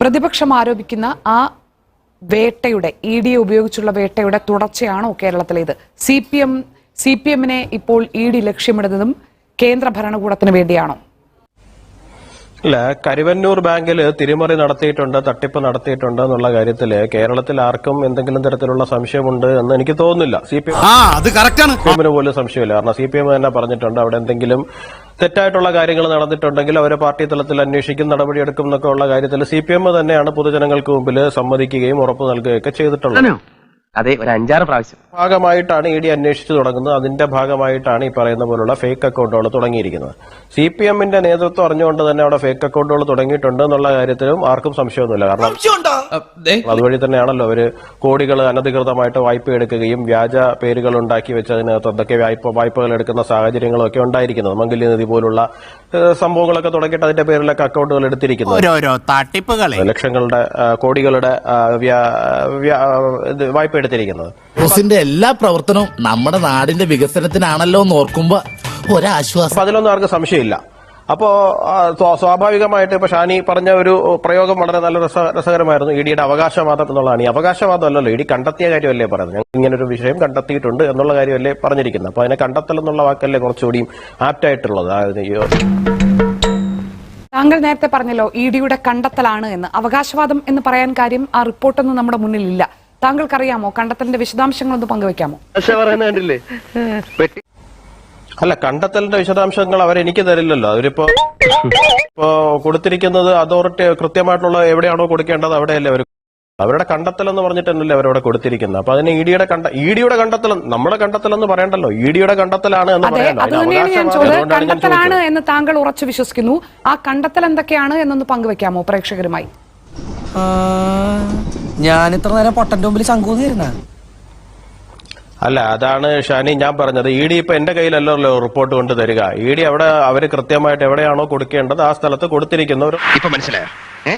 പ്രതിപക്ഷം ആരോപിക്കുന്ന ആ വേട്ടയുടെ E D ഉപയോഗിച്ചുള്ള വേട്ടയുടെ തുടർച്ചയാണോ കേരളത്തിലേത്? C P M C P എമ്മിനെ ഇപ്പോൾ ഇ ഡി ലക്ഷ്യമിടുന്നതും കേന്ദ്ര ഭരണകൂടത്തിന് വേണ്ടിയാണോ? അല്ല കരുവന്നൂർ ബാങ്കിൽ തിരിമറി നടത്തിയിട്ടുണ്ട് തട്ടിപ്പ് നടത്തിയിട്ടുണ്ട് എന്നുള്ള കാര്യത്തിൽ കേരളത്തിൽ ആർക്കും എന്തെങ്കിലും തരത്തിലുള്ള സംശയമുണ്ട് എന്ന് എനിക്ക് തോന്നുന്നില്ല. സി പി ആ അത് കറക്റ്റ് ആണ്. എമ്മിന് പോലും സംശയമില്ല. കാരണം സി പി എം തന്നെ പറഞ്ഞിട്ടുണ്ട് അവിടെ എന്തെങ്കിലും തെറ്റായിട്ടുള്ള കാര്യങ്ങൾ നടന്നിട്ടുണ്ടെങ്കിൽ അവരെ പാർട്ടി തലത്തിൽ അന്വേഷിക്കും നടപടിയെടുക്കും എന്നൊക്കെ ഉള്ള കാര്യത്തിൽ സി പി എം തന്നെയാണ് പൊതുജനങ്ങൾക്ക് മുമ്പിൽ സമ്മതിക്കുകയും ഉറപ്പ് നൽകുകയൊക്കെ ചെയ്തിട്ടുള്ളത്. അതെ ഒരു അഞ്ചാറ് പ്രാവശ്യം. ഭാഗമായിട്ടാണ് ഇ ഡി അന്വേഷിച്ചു തുടങ്ങുന്നത്. അതിന്റെ ഭാഗമായിട്ടാണ് ഈ പറയുന്ന പോലുള്ള ഫേക്ക് അക്കൗണ്ടുകൾ തുടങ്ങിയിരിക്കുന്നത്. സി പി എമ്മിന്റെ നേതൃത്വം അറിഞ്ഞുകൊണ്ട് തന്നെ അവിടെ ഫേക്ക് അക്കൗണ്ടുകൾ തുടങ്ങിയിട്ടുണ്ട് എന്നുള്ള കാര്യത്തിലും ആർക്കും സംശയമൊന്നുമില്ല. കാരണം അതുവഴി തന്നെയാണല്ലോ അവർ കോടികൾ അനധികൃതമായിട്ട് വായ്പ എടുക്കുകയും വ്യാജ പേരുകൾ ഉണ്ടാക്കി വെച്ച് അതിനകത്ത് എന്തൊക്കെ വായ്പ വായ്പകൾ എടുക്കുന്ന സാഹചര്യങ്ങളൊക്കെ ഉണ്ടായിരിക്കുന്നത്. മംഗല്യനിധി പോലുള്ള സംഭവങ്ങളൊക്കെ തുടങ്ങിയിട്ട് അതിന്റെ പേരിലൊക്കെ അക്കൗണ്ടുകൾ എടുത്തിരിക്കുന്നത് ഓരോരോ തട്ടിപ്പുകളെ. ലക്ഷങ്ങളുടെ കോടികളുടെ വായ്പ എടുത്തിരിക്കുന്നത് ബോസിന്റെ എല്ലാ പ്രവർത്തനവും നമ്മുടെ നാടിന്റെ വികസനത്തിനാണല്ലോ എന്ന് ഓർക്കുമ്പോ ഒരാശ്വാസം. അപ്പൊ അതിലൊന്നും ആർക്കും സംശയമില്ല. അപ്പോ ആ, സ്വാ- സ്വാഭാവികമായിട്ട് ഇപ്പൊ ഷാനി പറഞ്ഞ ഒരു പ്രയോഗം വളരെ നല്ല രസ രസകരമായിരുന്നു. ഇ ഡിയുടെ അവകാശവാദം എന്നുള്ളതാണ്. ഈ അവകാശവാദം അല്ലല്ലോ ഇ ഡി കണ്ടെത്തിയ കാര്യമല്ലേ പറയുന്നത് ഞങ്ങൾ ഇങ്ങനെ ഒരു വിഷയം കണ്ടെത്തിയിട്ടുണ്ട് എന്നുള്ള കാര്യമല്ലേ പറഞ്ഞിരിക്കുന്നത്. അപ്പൊ അതിനെ കണ്ടെത്തൽ എന്നുള്ള വാക്കല്ലേ കുറച്ചുകൂടി ആപ്റ്റായിട്ടുള്ളത്. അതായത് ഈ താങ്കൾ നേരത്തെ പറഞ്ഞല്ലോ ഇ ഡിയുടെ കണ്ടെത്തലാണ് എന്ന്. അവകാശവാദം എന്ന് പറയാൻ കാര്യം ആ റിപ്പോർട്ടൊന്നും നമ്മുടെ മുന്നിലില്ല. താങ്കൾക്കറിയാമോ? കണ്ടെത്തലിന്റെ വിശദാംശങ്ങൾ ഒന്ന് പങ്കുവെക്കാമോ പറയുന്നത് കണ്ടില്ലേ? പെട്ടി അല്ല കണ്ടെത്തലിന്റെ വിശദാംശങ്ങൾ അവർ എനിക്ക് തരില്ലല്ലോ. അവരിപ്പോ ഇപ്പോ കൊടുത്തിരിക്കുന്നത് അതോറിറ്റി കൃത്യമായിട്ടുള്ള എവിടെയാണോ കൊടുക്കേണ്ടത് അവിടെയല്ലേ അവർ അവരുടെ കണ്ടെത്തൽ എന്ന് പറഞ്ഞിട്ടല്ലേ അവരവിടെ കൊടുത്തിരിക്കുന്നത്. അപ്പൊ അതിന് ഇഡിയുടെ ഡിയുടെ കണ്ട ഇഡിയുടെ ഡിയുടെ കണ്ടെത്തൽ നമ്മുടെ കണ്ടെത്തൽ എന്ന് പറയണ്ടല്ലോ ഇഡിയുടെ ഡിയുടെ കണ്ടെത്തലാണ് എന്ന് അതെ പറയണ്ട? അത് അതിന് തന്നെയാണ് ഞാൻ അവകാശവാദം ചോദിച്ചത്. അതുകൊണ്ടാണ് ഞാൻ കണ്ടെത്തലാണ് എന്ന് താങ്കൾ ഉറച്ചു വിശ്വസിക്കുന്നു. ആ കണ്ടെത്തൽ എന്തൊക്കെയാണ് എന്നൊന്ന് പങ്കുവെക്കാമോ പ്രേക്ഷകരുമായി? ഞാൻ ഇത്ര നേരം പൊട്ടന്റെ മുമ്പിൽ ശങ്കൂന്നിരുന്ന അല്ല അതാണ് ഷാനി ഞാൻ പറഞ്ഞത്. ഇ ഡി ഇപ്പൊ എന്റെ കയ്യിലല്ലോ റിപ്പോർട്ട് കൊണ്ട് തരിക. ഇ ഡി അവിടെ അവർ കൃത്യമായിട്ട് എവിടെയാണോ കൊടുക്കേണ്ടത് ആ സ്ഥലത്ത് കൊടുത്തിരിക്കുന്ന. ഒരു ഇപ്പൊ മനസ്സിലായോ? ഏ?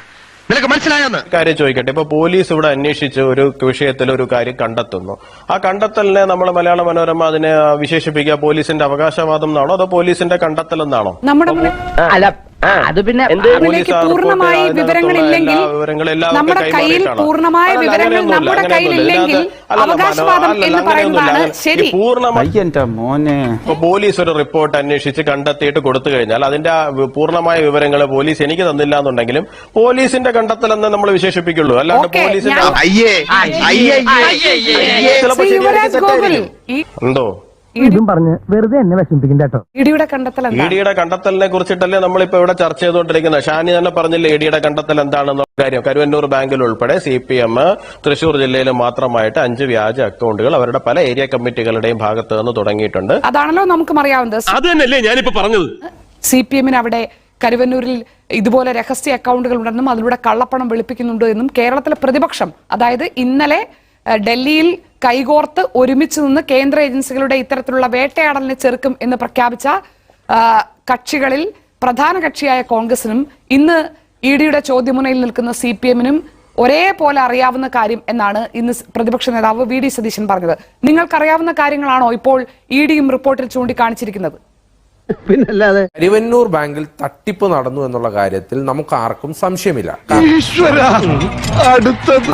നിനക്ക് മനസ്സിലായോന്ന്? കാര്യം ചോദിക്കട്ടെ. ഇപ്പൊ പോലീസ് ഇവിടെ അന്വേഷിച്ച് ഒരു വിഷയത്തിൽ ഒരു കാര്യം കണ്ടെത്തുന്നു. ആ കണ്ടെത്തലിനെ നമ്മൾ മലയാള മനോരമ അതിനെ വിശേഷിപ്പിക്കുക പോലീസിന്റെ അവകാശവാദം എന്നാണോ അതോ പോലീസിന്റെ കണ്ടെത്തൽ എന്നാണോ അല്ല അത് പിന്നെ അതിലേക്ക് പൂർണമായി വിവരങ്ങൾ വിവരങ്ങളില്ലെങ്കിൽ എല്ലാ വിവരങ്ങളും എല്ലാവർക്കും നമ്മുടെ കയ്യിൽ പൂർണമായ വിവരങ്ങൾ നമ്മുടെ കയ്യിൽ ഇല്ലെങ്കിൽ അവകാശവാദം എന്ന്. പറയുന്നതാണ് ശരി. മോനെ. പോലീസ് ഒരു റിപ്പോർട്ട് അന്വേഷിച്ച് കണ്ടെത്തിയിട്ട് കൊടുത്തു കഴിഞ്ഞാൽ അതിന്റെ പൂർണമായ വിവരങ്ങൾ പോലീസ് എനിക്ക് തന്നില്ല എന്നുണ്ടെങ്കിലും പോലീസിന്റെ കണ്ടെത്തലെന്ന് നമ്മൾ വിശേഷിപ്പിക്കുള്ളൂ. അല്ലാണ്ട് പോലീസിന്റെ എന്തോ? ഇതും പറഞ്ഞ് വെറുതെ എന്നെ വിഷമിപ്പിക്കണ്ട കേട്ടോ. ഇടിയുടെ കണ്ടെത്തൽ ഇ എന്താണ്? ഡിയുടെ കണ്ടെത്തലിനെ കുറിച്ചിട്ടല്ലേ നമ്മളിപ്പോ ഇവിടെ ചർച്ച ചെയ്തുകൊണ്ടിരിക്കുന്നത്. ഷാനി തന്നെ പറഞ്ഞില്ലേ ഇടിയുടെ കണ്ടെത്തൽ എന്താണെന്ന കാര്യം. കരുവന്നൂർ ബാങ്കിൽ ഉൾപ്പെടെ സി പി എം തൃശൂർ ജില്ലയിൽ മാത്രമായിട്ട് അഞ്ച് വ്യാജ അക്കൗണ്ടുകൾ അവരുടെ പല ഏരിയ കമ്മിറ്റികളുടെയും ഭാഗത്ത് നിന്ന് തുടങ്ങിയിട്ടുണ്ട്. അതാണല്ലോ നമുക്ക് അറിയാവുന്നത്. അത് തന്നെയല്ലേ ഞാനിപ്പോ പറഞ്ഞത്. സി പി എമ്മിന് അവിടെ കരുവന്നൂരിൽ ഇതുപോലെ രഹസ്യ അക്കൗണ്ടുകൾ ഉണ്ടെന്നും അതിലൂടെ കള്ളപ്പണം വെളുപ്പിക്കുന്നുണ്ട് എന്നും കേരളത്തിലെ പ്രതിപക്ഷം അതായത് ഇന്നലെ ഡൽഹിയിൽ കൈകോർത്ത് ഒരുമിച്ച് നിന്ന് കേന്ദ്ര ഏജൻസികളുടെ ഇത്തരത്തിലുള്ള വേട്ടയാടലിനെ ചെറുക്കും എന്ന് പ്രഖ്യാപിച്ച കക്ഷികളിൽ പ്രധാന കക്ഷിയായ കോൺഗ്രസിനും ഇന്ന് ഇ ഡിയുടെ ചോദ്യമുനയിൽ നിൽക്കുന്ന സി പി എമ്മിനും ഒരേപോലെ അറിയാവുന്ന കാര്യം എന്നാണ് ഇന്ന് പ്രതിപക്ഷ നേതാവ് വി ഡി സതീശൻ പറഞ്ഞത്. നിങ്ങൾക്കറിയാവുന്ന കാര്യങ്ങളാണോ ഇപ്പോൾ ഇ ഡിയും റിപ്പോർട്ടിൽ ചൂണ്ടിക്കാണിച്ചിരിക്കുന്നത്? പിന്നല്ലാതെ അരിവന്നൂർ ബാങ്കിൽ തട്ടിപ്പ് നടന്നു എന്നുള്ള കാര്യത്തിൽ നമുക്ക് ആർക്കും സംശയമില്ല.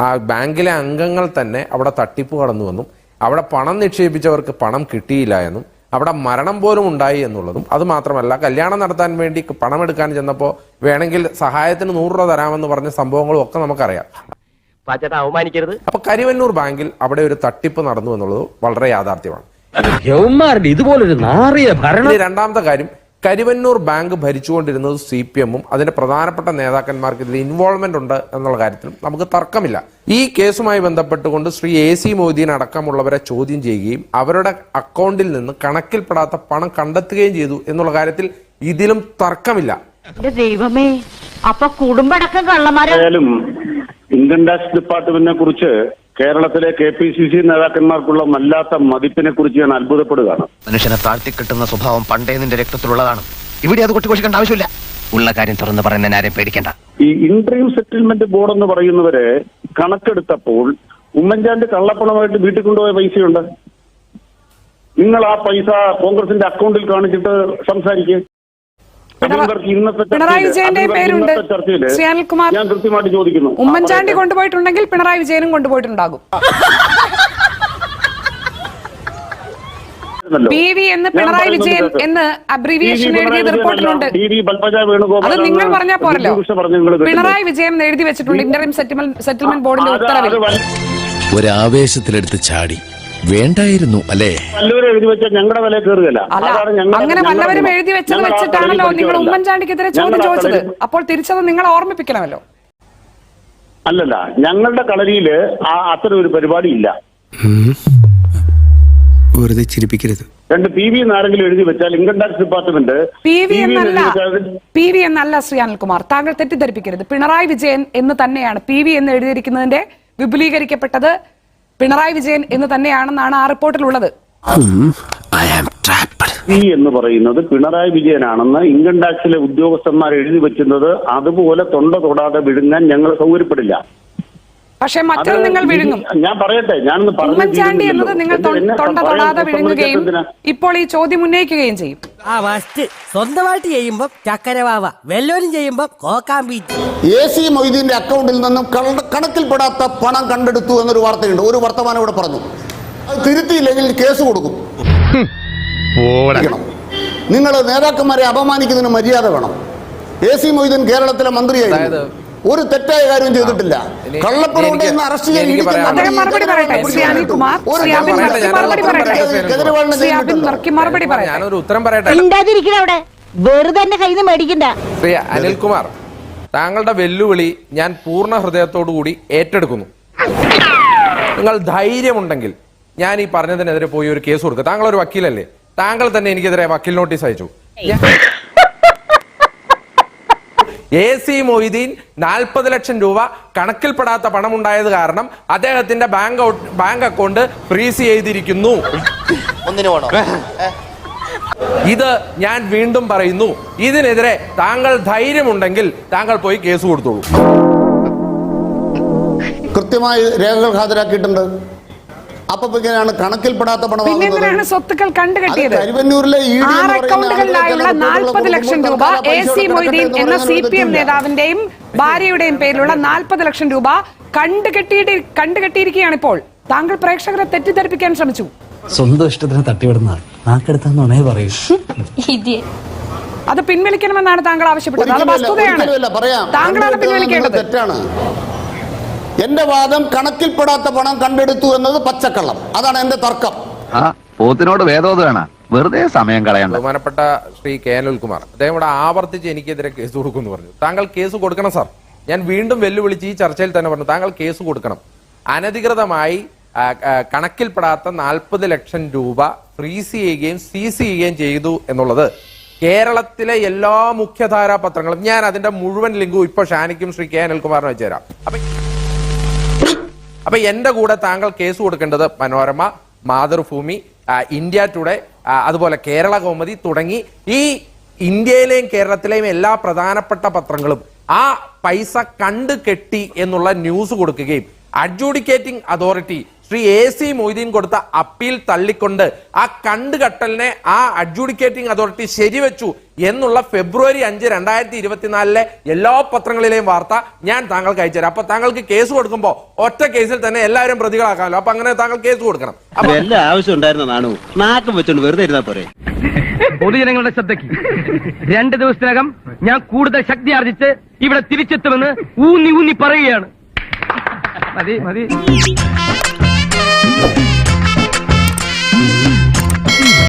ആ ബാങ്കിലെ അംഗങ്ങൾ തന്നെ അവിടെ തട്ടിപ്പ് കടന്നുവെന്നും അവിടെ പണം നിക്ഷേപിച്ചവർക്ക് പണം കിട്ടിയില്ല എന്നും അവിടെ മരണം പോലും ഉണ്ടായി എന്നുള്ളതും അത് മാത്രമല്ല കല്യാണം നടത്താൻ വേണ്ടി പണം എടുക്കാൻ ചെന്നപ്പോൾ വേണമെങ്കിൽ സഹായത്തിന് നൂറ് രൂപ തരാമെന്ന് പറഞ്ഞ സംഭവങ്ങളും ഒക്കെ നമുക്കറിയാം. അവമാനിക്കരുത്. അപ്പൊ കരിവന്നൂർ ബാങ്കിൽ അവിടെ ഒരു തട്ടിപ്പ് നടന്നു എന്നുള്ളത് വളരെ യാഥാർത്ഥ്യമാണ്. ഇതുപോലൊരു നാറിയ ഭരണം. രണ്ടാമത്തെ കാര്യം കരിവന്നൂർ ബാങ്ക് ഭരിച്ചുകൊണ്ടിരുന്നത് സി പി എമ്മും അതിന്റെ പ്രധാനപ്പെട്ട നേതാക്കന്മാർക്ക് ഇതിൽ ഇൻവോൾവ്മെന്റ് ഉണ്ട് എന്നുള്ള കാര്യത്തിലും നമുക്ക് തർക്കമില്ല. ഈ കേസുമായി ബന്ധപ്പെട്ടുകൊണ്ട് ശ്രീ എ സി മൊയ്തീൻ അടക്കമുള്ളവരെ ചോദ്യം ചെയ്യുകയും അവരുടെ അക്കൗണ്ടിൽ നിന്ന് കണക്കിൽപ്പെടാത്ത പണം കണ്ടെത്തുകയും ചെയ്തു എന്നുള്ള കാര്യത്തിൽ ഇതിലും തർക്കമില്ല. ദൈവമേ അപ്പൊ കുടുംബടക്കം കള്ളമാരായാലും ഇൻകം ടാക്സ് ഡിപ്പാർട്ട്മെന്റിനെ കുറിച്ച് കേരളത്തിലെ കെ പി സി സി നേതാക്കന്മാർക്കുള്ള വല്ലാത്ത മതിപ്പിനെ കുറിച്ച് ഞാൻ അത്ഭുതപ്പെടുകയാണ്. മനുഷ്യനെ താഴ്ത്തി കിട്ടുന്ന സ്വഭാവം പണ്ടേ നിന്റെ രക്തത്തിലുള്ളതാണ്. ഇവിടെ അത് കൊട്ടിക്കൊഴിക്കേണ്ട ആവശ്യമില്ല. ഉള്ള കാര്യം തുറന്ന് പറയുന്ന ആരെയും പേടിക്കണ്ട. ഈ ഇന്റർവ്യൂ സെറ്റിൽമെന്റ് ബോർഡ് എന്ന് പറയുന്നവരെ കണക്കെടുത്തപ്പോൾ ഉമ്മൻചാണ്ടി കള്ളപ്പണമായിട്ട് വീട്ടിൽ കൊണ്ടുപോയ പൈസയുണ്ട്. നിങ്ങൾ ആ പൈസ കോൺഗ്രസിന്റെ അക്കൗണ്ടിൽ കാണിച്ചിട്ട് സംസാരിക്കുക പിണറായി വിജയന്റെ പേരുണ്ട്. ശ്രീ അനിൽകുമാർ ഞാൻ കൃത്യമായിട്ട് ചോദിക്കുന്നു. ഉമ്മൻചാണ്ടി കൊണ്ടുപോയിട്ടുണ്ടെങ്കിൽ പിണറായി വിജയനും കൊണ്ടുപോയിട്ടുണ്ടാകും. ബി വി എന്ന് പിണറായി വിജയൻ. എന്ന് അബ്രിവിയേഷൻ എഴുതിയത് റിപ്പോർട്ടിലുണ്ട്. അത് നിങ്ങൾ പറഞ്ഞാൽ പോരല്ലോ? പിണറായി വിജയൻ എഴുതി വെച്ചിട്ടുണ്ട് ഇന്റർ സെറ്റിൽമെന്റ് ബോർഡിന്റെ ഉത്തരവിൽ. ഒരു ആവേശത്തിലെടുത്ത് ഒരാവേശത്തിലെടുത്ത് ചാടി. വേണ്ടായിരുന്നു അല്ലേ? വല്ലവരും എഴുതി വെച്ചാൽ ഞങ്ങളുടെ വില കയറുകയല്ല അല്ല അതാണ് ഞങ്ങളുടെ- അങ്ങനെ വല്ലവരും. എഴുതി വെച്ചത് വെച്ചിട്ടാണല്ലോ നിങ്ങൾ. ഉമ്മൻചാണ്ടിക്കെതിരെ ചോദ്യം ചോദിച്ചത്. അപ്പോൾ തിരിച്ചത് നിങ്ങൾ ഓർമ്മിപ്പിക്കണമല്ലോ. അല്ലല്ല ഞങ്ങളുടെ കളരിയിൽ ആ അത്തരം ഒരു പരിപാടി ഇല്ല. വെറുതെ ചിരിപ്പിക്കരുത്. രണ്ട് പി വി എന്നാരെങ്കിലും എഴുതി വെച്ചാൽ income tax department P V എന്നല്ല പി വി എന്നല്ല ശ്രീ അനിൽകുമാർ. താങ്കൾ തെറ്റിദ്ധരിപ്പിക്കരുത്. പിണറായി വിജയൻ എന്ന് തന്നെയാണ് പി വി എന്ന് എഴുതിയിരിക്കുന്നതിന്റെ വിപുലീകരിക്കപ്പെട്ടത് പിണറായി വിജയൻ എന്ന് തന്നെയാണെന്നാണ് ആ റിപ്പോർട്ടിലുള്ളത്. എന്ന് പറയുന്നത് പിണറായി വിജയനാണെന്ന് ഇൻകം ടാക്സിലെ ഉദ്യോഗസ്ഥന്മാർ എഴുതി വെക്കുന്നത് അതുപോലെ തൊണ്ട തൊടാതെ വിഴുങ്ങാൻ ഞങ്ങൾ സൗകര്യപ്പെടില്ല. പക്ഷെ മറ്റൊന്ന് നിങ്ങൾ വിഴുങ്ങും. ഞാൻ പറയട്ടെ ഞാനൊന്ന് പറഞ്ഞു ഉമ്മൻചാണ്ടി എന്നത് നിങ്ങൾ തൊണ്ട തൊടാതെ വിഴുങ്ങുകയും ഇപ്പോൾ ഈ ചോദ്യം ഉന്നയിക്കുകയും ചെയ്യും. ആ ഫസ്റ്റ് സ്വന്തമായിട്ട് ചെയ്യുമ്പോ ചക്കരവാവ വെല്ലോരും ചെയ്യുമ്പോ കോക്കാമ്പീറ്റ് എ സി മൊയ്തീന്റെ അക്കൗണ്ടിൽ നിന്നും കണക്കിൽപ്പെടാത്ത പണം കണ്ടെടുത്തു എന്നൊരു വാർത്തയുണ്ട്. ഒരു വർത്തമാനം ഇവിടെ പറഞ്ഞു. അത് തിരുത്തിയില്ലെങ്കിൽ കേസ് കൊടുക്കും. നിങ്ങൾ നേതാക്കന്മാരെ അപമാനിക്കുന്നതിന് മര്യാദ വേണം. എ സി മൊയ്തീൻ കേരളത്തിലെ മന്ത്രിയായിരുന്നു. അതായത് ഒരു തെറ്റായ കാര്യം ചെയ്തിട്ടില്ല. കള്ളപ്പണം അറസ്റ്റ് ഞാനൊരു ഉത്തരം പറയട്ടെ. വെറുതെ എന്റെ കയ്യിൽ നിന്ന് മേടിക്കണ്ട. ശ്രീ അനിൽകുമാർ താങ്കളുടെ വെല്ലുവിളി ഞാൻ പൂർണ ഹൃദയത്തോടു കൂടി ഏറ്റെടുക്കുന്നു. നിങ്ങൾ ധൈര്യമുണ്ടെങ്കിൽ ഞാൻ ഈ പറഞ്ഞതിനെതിരെ പോയി ഒരു കേസ് കൊടുക്കുക. താങ്കൾ ഒരു വക്കീലല്ലേ? താങ്കൾ തന്നെ എനിക്കെതിരെ വക്കീൽ നോട്ടീസ് അയച്ചു. എ സി മൊയ്തീൻ നാൽപ്പത് ലക്ഷം രൂപ കണക്കിൽപ്പെടാത്ത പണമുണ്ടായത് കാരണം അദ്ദേഹത്തിന്റെ ബാങ്ക് ബാങ്ക് അക്കൗണ്ട് ഫ്രീസ് ചെയ്തിരിക്കുന്നു. ഇത് ഞാൻ വീണ്ടും പറയുന്നു. ഇതിനെതിരെ താങ്കൾ ധൈര്യമുണ്ടെങ്കിൽ താങ്കൾ പോയി കേസ് കൊടുത്തോളൂ. കൃത്യമായി രേഖകൾ ഹാജരാക്കിയിട്ടുണ്ട്. അപ്പൊ ഇങ്ങനെയാണ് കണക്കിൽപ്പെടാത്ത പണം സ്വത്തുക്കൾ കണ്ടുകെട്ടിയത് കരുവന്നൂരിലെ അക്കൗണ്ടുകളിലായുള്ള നാൽപ്പത് ലക്ഷം രൂപ എ സി മൊയ്തീൻ എന്ന് സി പി എം നേതാവിന്റെയും ഭാര്യയുടെയും പേരിലുള്ള നാൽപ്പത് ലക്ഷം രൂപ കണ്ടുകെട്ടിയിട്ട് കണ്ടുകെട്ടിയിരിക്കുകയാണ് ഇപ്പോൾ താങ്കൾ പ്രേക്ഷകരെ തെറ്റിദ്ധരിപ്പിക്കാൻ ശ്രമിച്ചു. സ്വന്തം ഇഷ്ടത്തിന് തട്ടിവിടുന്ന പറയൂ. അത് പിൻവലിക്കണമെന്നാണ് താങ്കൾ ആവശ്യപ്പെട്ടത്. അത് വസ്തുതയാണ്. താങ്കളാണ് പിൻവലിക്കേണ്ടത്. തെറ്റാണ്. എന്റെ വാദം കണക്കിൽപ്പെടാത്ത പണം കണ്ടെടുത്തു എന്നത് പച്ചക്കള്ളം. അതാണ് എന്റെ തർക്കം. ആ പോത്തിനോട് വേദോത് വേണ വെറുതെ സമയം കളയണ്ട. ബഹുമാനപ്പെട്ട ശ്രീ കെ അനിൽകുമാർ അദ്ദേഹം ഇവിടെ ആവർത്തിച്ച് എനിക്കെതിരെ കേസ് കൊടുക്കുമെന്ന് പറഞ്ഞു. താങ്കൾ കേസ് കൊടുക്കണം സാർ. ഞാൻ വീണ്ടും വെല്ലുവിളിച്ച് ഈ ചർച്ചയിൽ തന്നെ പറഞ്ഞു താങ്കൾ കേസ് കൊടുക്കണം. അനധികൃതമായി കണക്കിൽപ്പെടാത്ത നാൽപ്പത് ലക്ഷം രൂപ ഫ്രീസ് ചെയ്യുകയും സീസ് ചെയ്യുകയും ചെയ്തു എന്നുള്ളത് കേരളത്തിലെ എല്ലാ മുഖ്യധാരാ പത്രങ്ങളും ഞാൻ അതിന്റെ മുഴുവൻ ലിങ്കും ഇപ്പൊ ഷാനിക്കും ശ്രീ കെ അനിൽകുമാറിനും വെച്ചുതരാം അപ്പൊ അപ്പൊ എന്റെ കൂടെ താങ്കൾ കേസ് കൊടുക്കേണ്ടത് മനോരമ മാതൃഭൂമി ഇന്ത്യ ടുഡേ അതുപോലെ കേരള കൗമുദി തുടങ്ങി ഈ ഇന്ത്യയിലെയും കേരളത്തിലെയും എല്ലാ പ്രധാനപ്പെട്ട പത്രങ്ങളും ആ പൈസ കണ്ടു കെട്ടി എന്നുള്ള ന്യൂസ് കൊടുക്കുകയും adjudicating authority Shri A C Moideen കൊടുത്ത അപ്പീൽ തള്ളിക്കൊണ്ട് ആ കണ്ടുകെട്ടലിനെ ആ അഡ്ജൂഡിക്കേറ്റിംഗ് അതോറിറ്റി ശരിവെച്ചു എന്നുള്ള ഫെബ്രുവരി അഞ്ച് രണ്ടായിരത്തി ഇരുപത്തിനാലിലെ എല്ലാ പത്രങ്ങളിലെയും വാർത്ത ഞാൻ താങ്കൾക്ക് അയച്ചുതരാം അപ്പൊ താങ്കൾക്ക് കേസ് കൊടുക്കുമ്പോൾ ഒറ്റ കേസിൽ തന്നെ എല്ലാവരും പ്രതികളാക്കാമല്ലോ. അപ്പൊ അങ്ങനെ താങ്കൾ കേസ് കൊടുക്കണം. അപ്പൊ എല്ലാ ആവശ്യം ഉണ്ടായിരുന്ന നാണു. നാക്കം വെച്ചോണ്ട് വെറുതെ ഇരുന്നാ പോരെ. പൊതുജനങ്ങളുടെ ശ്രദ്ധയ്ക്ക്. രണ്ട് ദിവസത്തിനകം ഞാൻ കൂടുതൽ ശക്തി ആർജിച്ച് ഇവിടെ തിരിച്ചെത്തുമെന്ന് ഊന്നി ഊന്നി പറയുകയാണ്. മതി മതി